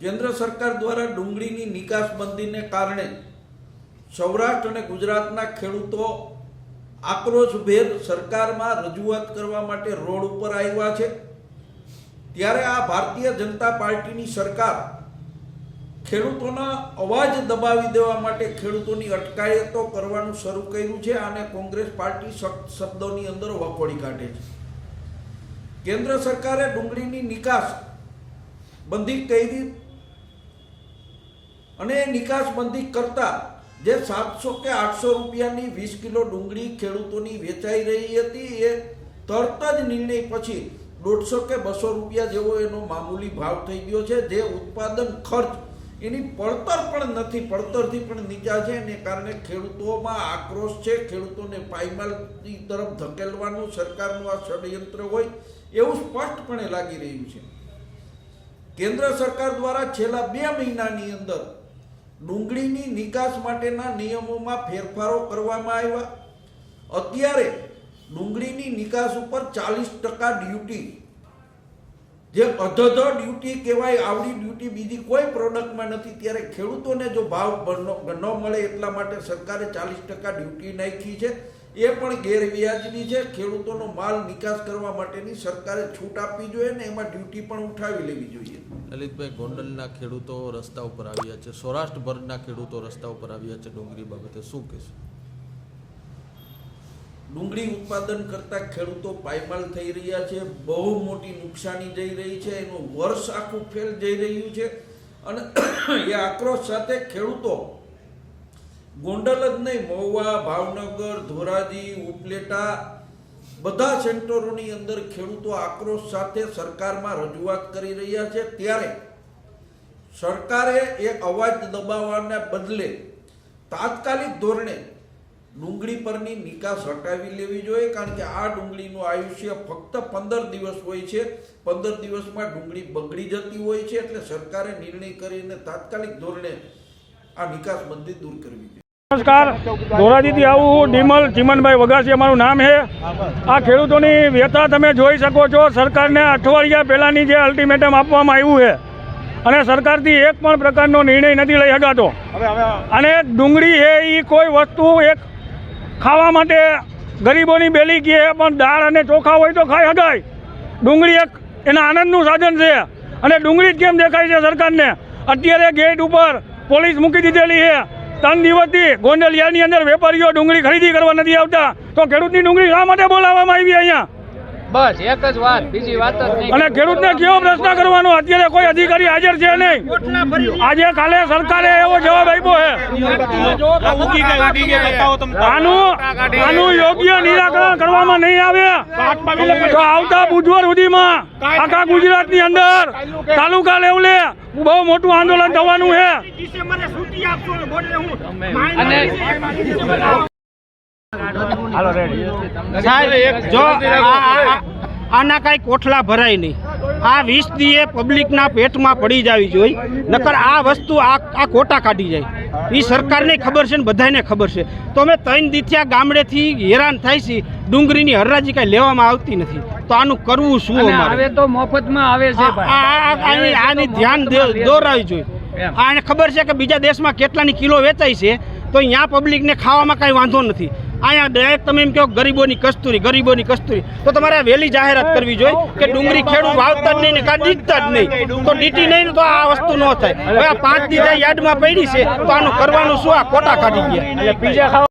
કેન્દ્ર સરકાર દ્વારા ડુંગળીની નિકાસ બંધીને કારણે સૌરાષ્ટ્ર અને ગુજરાતના ખેડૂતો આક્રોશભેર સરકારમાં રજૂઆત કરવા માટે રોડ ઉપર આવ્યા છે. ત્યારે આ ભારતીય જનતા પાર્ટીની સરકાર ખેડૂતોના અવાજ દબાવી દેવા માટે ખેડૂતોની અટકાયતો કરવાનું શરૂ કર્યું છે અને કોંગ્રેસ પાર્ટી સખ્ત શબ્દોની અંદર વખોડી કાઢે છે. કેન્દ્ર સરકારે ડુંગળીની નિકાસ બંધી કરી અને એ નિકાસ બંધી કરતા જે સાતસો કે આઠસો રૂપિયાની વીસ કિલો ડુંગળી ખેડૂતોની વેચાઈ રહી હતી, એ તરત જ નિર્ણય પછી દોઢસો કે બસો રૂપિયા જેવો એનો મામૂલી ભાવ થઈ ગયો છે. જે ઉત્પાદન ખર્ચ એની પડતર પણ નથી, પડતરથી પણ નીચા છે એને કારણે ખેડૂતોમાં આક્રોશ છે. ખેડૂતોને પાયમાલની તરફ ધકેલવાનું સરકારનું આ ષડયંત્ર હોય એવું સ્પષ્ટપણે લાગી રહ્યું છે. કેન્દ્ર સરકાર દ્વારા છેલ્લા બે મહિનાની અંદર ડુંગળીની નિકાસ માટેના નિયમોમાં ફેરફારો કરવામાં આવ્યા. અત્યારે ડુંગળીની નિકાસ ઉપર ચાલીસ ટકા ડ્યુટી. જે અધધ ડ્યુટી કહેવાય, આવડી ડ્યુટી બીજી કોઈ પ્રોડક્ટમાં નથી. ત્યારે ખેડૂતોને જો ભાવ ન મળે એટલા માટે સરકારે ચાલીસ ટકા ડ્યુટી નાખી છે. એ પણ ગેરવ્યાજબી છે. ખેડૂતોનો માલ નિકાસ કરવા માટેની સરકારે છૂટ આપવી જોઈએ ને એમાં ડ્યુટી પણ ઉઠાવી લેવી જોઈએ. લલિતભાઈ ગોંડલના ખેડૂતો રસ્તા ઉપર આવ્યા છે. સૌરાષ્ટ્રભરના ખેડૂતો રસ્તા ઉપર આવ્યા છે. ડુંગળી બાબતે શું કહેશું? ડુંગળી ઉત્પાદન કરતા ખેડૂતો પાયમાલ થઈ રહ્યા છે. બહુ મોટી નુકસાની જઈ રહી છે. એનું વર્ષ આખું ફેલ જઈ રહ્યું છે. અને એ આક્રોશ સાથે ખેડૂતો ગોંડલ જ નહીં, મહુવા, ભાવનગર, ધોરાજી, ઉપલેટા બધા સેન્ટરોની અંદર ખેડૂતો આક્રોશ સાથે સરકારમાં રજૂઆત કરી રહ્યા છે. ત્યારે સરકારે એક અવાજ દબાવવાના બદલે તાત્કાલિક ધોરણે ડુંગળી પરની નિકાસ હટાવી લેવી જોઈએ, કારણ કે આ ડુંગળીનું આયુષ્ય ફક્ત પંદર દિવસ હોય છે. પંદર દિવસમાં ડુંગળી બગડી જતી હોય છે, એટલે સરકારે નિર્ણય કરીને તાત્કાલિક ધોરણે આ નિકાસ બંધી દૂર કરવી જોઈએ. નમસ્કાર. ધોરાજીથી આવું ડીમલ ચીમનભાઈ વગાસી અમારું નામ છે. આ ખેડૂતોની વ્યથા તમે જોઈ શકો છો. સરકારને અઠવાડિયા પહેલાંની જે અલ્ટિમેટમ આપવામાં આવ્યું છે. અને સરકારથી એક પણ પ્રકારનો નિર્ણય નથી લઈ શકાતો. અને ડુંગળી છે એ કોઈ વસ્તુ એક ખાવા માટે ગરીબોની બેલી કહે, પણ દાળ અને ચોખા હોય તો ખાઈ શકાય. ડુંગળી એક એના આનંદનું સાધન છે. અને ડુંગળી જ કેમ દેખાય છે સરકારને? અત્યારે ગેટ ઉપર પોલીસ મૂકી દીધેલી છે. ત્રણ દિવસથી ગોંડલિયાની અંદર વેપારીઓ ડુંગળી ખરીદી કરવા નથી આવતા. તો ખેડૂતની ડુંગળી શા માટે બોલાવવામાં આવી અહીંયા? બસ એક જ વાત બીજી વાત જ નહીં. અને ખેડૂતને કેવો પ્રશ્ન કરવાનો? અત્યારે કોઈ અધિકારી હાજર છે નહીં. આજે કાલે સરકારે એવો જવાબ આપ્યો છે. આનું આનું યોગ્ય નિરાકરણ કરવામાં નહીં આવે. તો આવતા બુધવાર સુધીમાં આખા ગુજરાતની અંદર તાલુકા લેવલે બહુ મોટું આંદોલન થવાનું છે. સાહેબ જો આ- આ- આ- આના કઈ કોઠલા ભરાય નહીં. આ વીસ દીએ પબ્લિકના પેટમાં પડી જવી જોઈએ નકર આ વસ્તુ આ આ ખોટા કાઢી જાય. એ સરકારને ખબર છે ને બધાને ખબર છે. તો અમે ત્રણ દીથિયા ગામડેથી હેરાન થાય છે. ડુંગળીની હરરાજી કાંઈ લેવામાં આવતી નથી. તો આનું કરવું શું અમારે? હવે તો મફતમાં આવે છે આની ધ્યાન દોરાવી જોઈએ આને ખબર છે કે બીજા દેશમાં કેટલાની કિલો વેચાય છે. તો અહીંયા પબ્લિકને ખાવામાં કાંઈ વાંધો નથી. અહીંયા ડાયરેક્ટ તમે એમ કહો ગરીબોની કસ્તુરી ગરીબોની કસ્તુરી. તો તમારે વહેલી જાહેરાત કરવી જોઈએ કે ડુંગળી ખેડૂત વાવતા જ નહીં ને કાં દીકતા જ નહીં. તો ડીટી નહીં તો આ વસ્તુ ન થાય. હવે આ પાંચ દીધા યાર્ડમાં પડી છે, તો આનું કરવાનું શું? આ કોટા કાઢી ગયા.